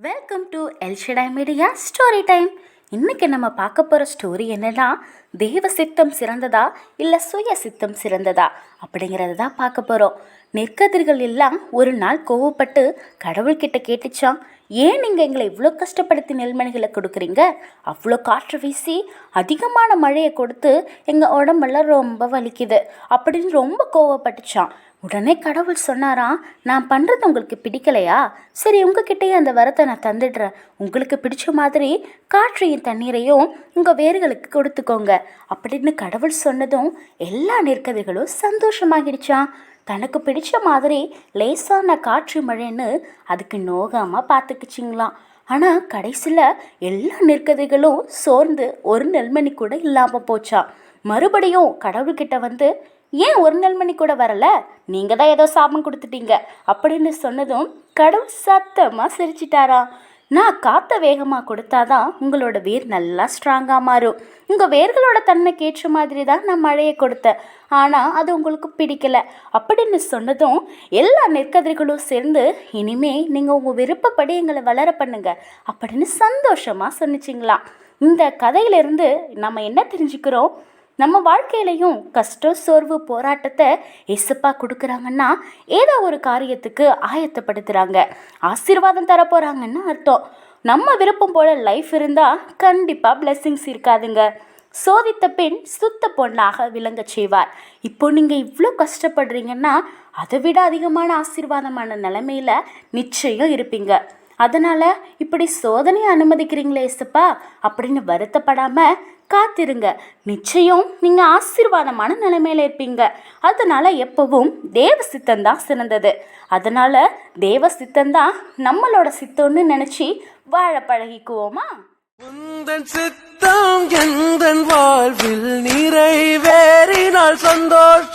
Welcome to எல்ஷடா media story time இன்னைக்கு நம்ம பார்க்க போகிற ஸ்டோரி என்னன்னா தெய்வ சித்தம் சிறந்ததா இல்லை சுய சித்தம் சிறந்ததா அப்படிங்கிறத தான் பார்க்க போகிறோம் நெற்கதிர்கள் எல்லாம் ஒரு நாள் கோவப்பட்டு கடவுள்கிட்ட கேட்டுச்சான் ஏன் நீங்கள் எங்களை இவ்வளோ கஷ்டப்படுத்தி நெல்மணிகளை கொடுக்குறீங்க? அவ்வளோ காற்று வீசி அதிகமான மழையை கொடுத்து எங்கள் உடம்பெல்லாம் ரொம்ப வலிக்குது அப்படின்னு ரொம்ப கோவப்பட்டுச்சான் உடனே கடவுள் சொன்னாராம் நான் பண்ணுறது உங்களுக்கு பிடிக்கலையா? சரி உங்ககிட்டயே அந்த வரத்தை நான் தந்துடுறேன். உங்களுக்கு பிடிச்ச மாதிரி காற்றையும் தண்ணீரையும் உங்கள் வேர்களுக்கு கொடுத்துக்கோங்க. அப்படின்னு கடவுள் சொன்னதும் எல்லா நெற்கதிர்களும் சந்தோஷமாகிடுச்சான் தனக்கு பிடிச்ச மாதிரி லேசான காற்று மழைன்னு அதுக்கு நோகாமல் பார்த்துக்குச்சிங்களாம். ஆனால் கடைசியில் எல்லா நெற்கதைகளும் சோர்ந்து ஒரு நெல்மணி கூட இல்லாமல் போச்சான் மறுபடியும் கடவுள்கிட்ட வந்து ஏன் ஒரு நெல்மணி கூட வரல? நீங்கள் தான் ஏதோ சாபம் கொடுத்துட்டீங்க. அப்படின்னு சொன்னதும் கடவுள் சத்தமாக சிரிச்சிட்டாரா நான் காற்றை வேகமாக கொடுத்தாதான் உங்களோட வேர் நல்லா ஸ்ட்ராங்காக மாறும். உங்கள் வேர்களோட தன்மைக்கு ஏற்ற மாதிரி தான் நான் மழையை கொடுத்தேன். ஆனால் அது உங்களுக்கு பிடிக்கலை. அப்படின்னு சொன்னதும் எல்லா நெற்கதிர்களும் சேர்ந்து இனிமே நீங்கள் உங்கள் விருப்பப்படி எங்களை வளர பண்ணுங்க அப்படின்னு சந்தோஷமாக சொன்னிச்சிங்களாம். இந்த கதையிலிருந்து நம்ம என்ன தெரிஞ்சுக்கிறோம்? நம்ம வாழ்க்கையிலையும் கஷ்டம் சோர்வு போராட்டத்தை எசப்பா கொடுக்குறாங்கன்னா ஏதோ ஒரு காரியத்துக்கு ஆயத்தப்படுத்துகிறாங்க ஆசீர்வாதம் தரப்போகிறாங்கன்னு அர்த்தம். நம்ம விருப்பம் போல் லைஃப் இருந்தால் கண்டிப்பாக பிளெஸ்ஸிங்ஸ் இருக்காதுங்க. சோதித்த பின் சுத்த பொண்ணாக விளங்க செய்வார். இப்போ நீங்கள் இவ்வளோ கஷ்டப்படுறீங்கன்னா அதை விட அதிகமான ஆசீர்வாதமான நிலமையில் நிச்சயம் இருப்பீங்க. அதனால் இப்படி சோதனையை அனுமதிக்கிறீங்களே ஏசப்பா அப்படின்னு வருத்தப்படாமல் காத்திருங்க. நிச்சயம் நீங்கள் ஆசீர்வாதமான நிலைமையில இருப்பீங்க. அதனால் எப்பவும் தேவ சித்தந்தான் சிறந்தது. அதனால் தேவ சித்தந்தான் நம்மளோட சித்தம்னு நினச்சி வாழ பழகிக்குவோமா? உந்தன் சித்தம் எந்தன் வாழ்வில் நிறைவேறினால் சந்தோஷம்